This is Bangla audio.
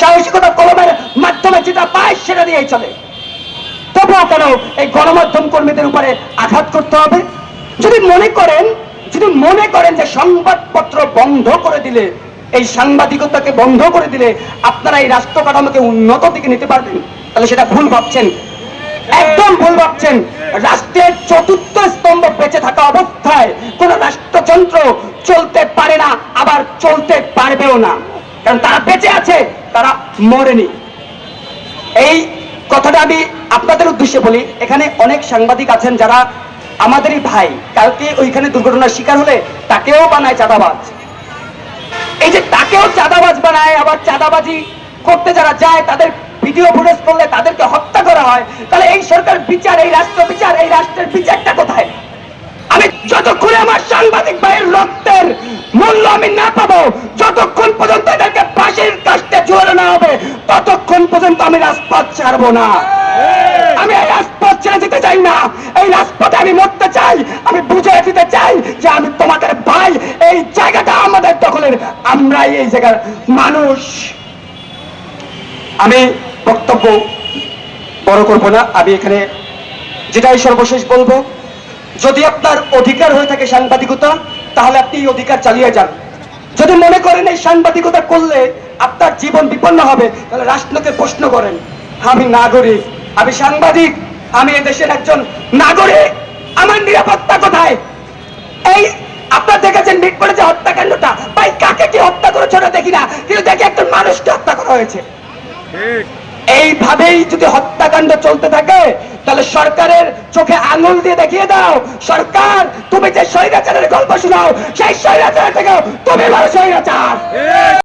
সাহসিকতা কলমের মাধ্যমে যেটা পায় সেটা দিয়েই চলে। তবুও কেন এই গণমাধ্যম কর্মীদের উপরে আঘাত করতে হবে? যদি মনে করেন, যদি মনে করেন যে সংবাদপত্র বন্ধ করে দিলে, এই সাংবাদিকতাকে বন্ধ করে দিলে আপনারা এই রাষ্ট্র কাঠামোকে উন্নত দিকে নিতে পারবেন, তাহলে সেটা ভুল ভাবছেন। একদম ভুল ভাবছেন। রাষ্ট্রের চতুর্থ স্তম্ভ বেঁচে থাকা অবস্থায় কোন রাষ্ট্রযন্ত্র চলতে পারে না, আবার চলতে পারবেও না। কারণ তারা বেঁচে আছে। তারা মরেনি। এই কথাটা আমি আপনাদের উদ্দেশ্যে বলি। এখানে অনেক সাংবাদিক আছেন যারা আমাদেরই ভাই। কালকে ওইখানে দুর্ঘটনার শিকার হলে তাকেও বানায় চাঁদাবাজ। এই যে তাকেও চাঁদাবাজ বানায়, আবার চাঁদাবাজি করতে যারা যায়, তাদের ভিডিও ফুটেজ করলে তাদেরকে হত্যা করা হয়। তাহলে এই সরকার বিচার, এই রাষ্ট্র বিচার, এই রাষ্ট্রের বিচারটা কোথায়? আমি যতক্ষণে আমার সাংবাদিক ভাইয়ের রক্তের মূল্য আমি না পাবো আমি রাজপথ ছাড়বো না। আমি এই রাজপথ ছেড়ে দিতে চাই না। এই রাজপথে আমি মরতে চাই। আমি বুঝিয়ে দিতে চাই যে আমি তোমাদের ভাই। এই জায়গাটা আমাদের দখলের। আমরাই এই জায়গার মানুষ। আমি বক্তব্য বড় করব না। আমি এখানে যেটাই সর্বশেষ বলব যদি আপনার অধিকার হয়ে থাকে সাংবাদিকতা তাহলে আপনি এই অধিকার চালিয়ে যান। যদি মনে করেন এই সাংবাদিকতা করলে আপনার জীবন বিপন্ন হবে তাহলে রাষ্ট্রকে প্রশ্ন করেন আমি নাগরিক আমি সাংবাদিক আমি এই দেশের একজন নাগরিক আমার নিরাপত্তা কোথায়? এই আপনার দেখেছেন মিটপড়ে যে হত্যাকাণ্ডটা ভাই কাকে কি হত্যা করেছে ওটা দেখি না কিন্তু দেখি একজন মানুষকে হত্যা করা হয়েছে। এইভাবেই যদি হত্যাকাণ্ড চলতে থাকে তাহলে সরকারের আঙুল দিয়ে দেখিয়ে দাও, সরকার, তুমি যে স্বৈরাচারের গল্প শোনাও, সেই স্বৈরাচার থেকে তুমি ভালো স্বৈরাচার।